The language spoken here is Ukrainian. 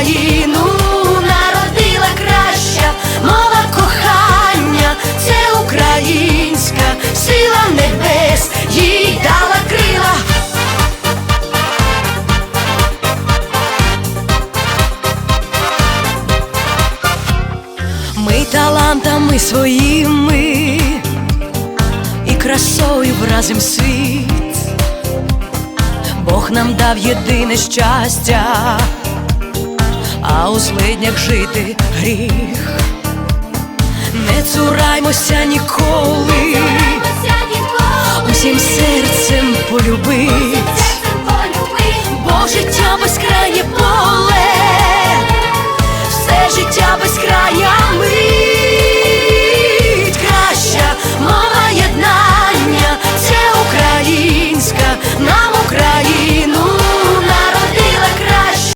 Україну народила краща мова кохання, це українська, сила небес, їй дала крила. Ми талантами своїми і красою вразим світ. Бог нам дав єдине щастя, у злиднях жити гріх. Не цураймося ніколи, усім серцем полюбить, бо життя безкрає поле.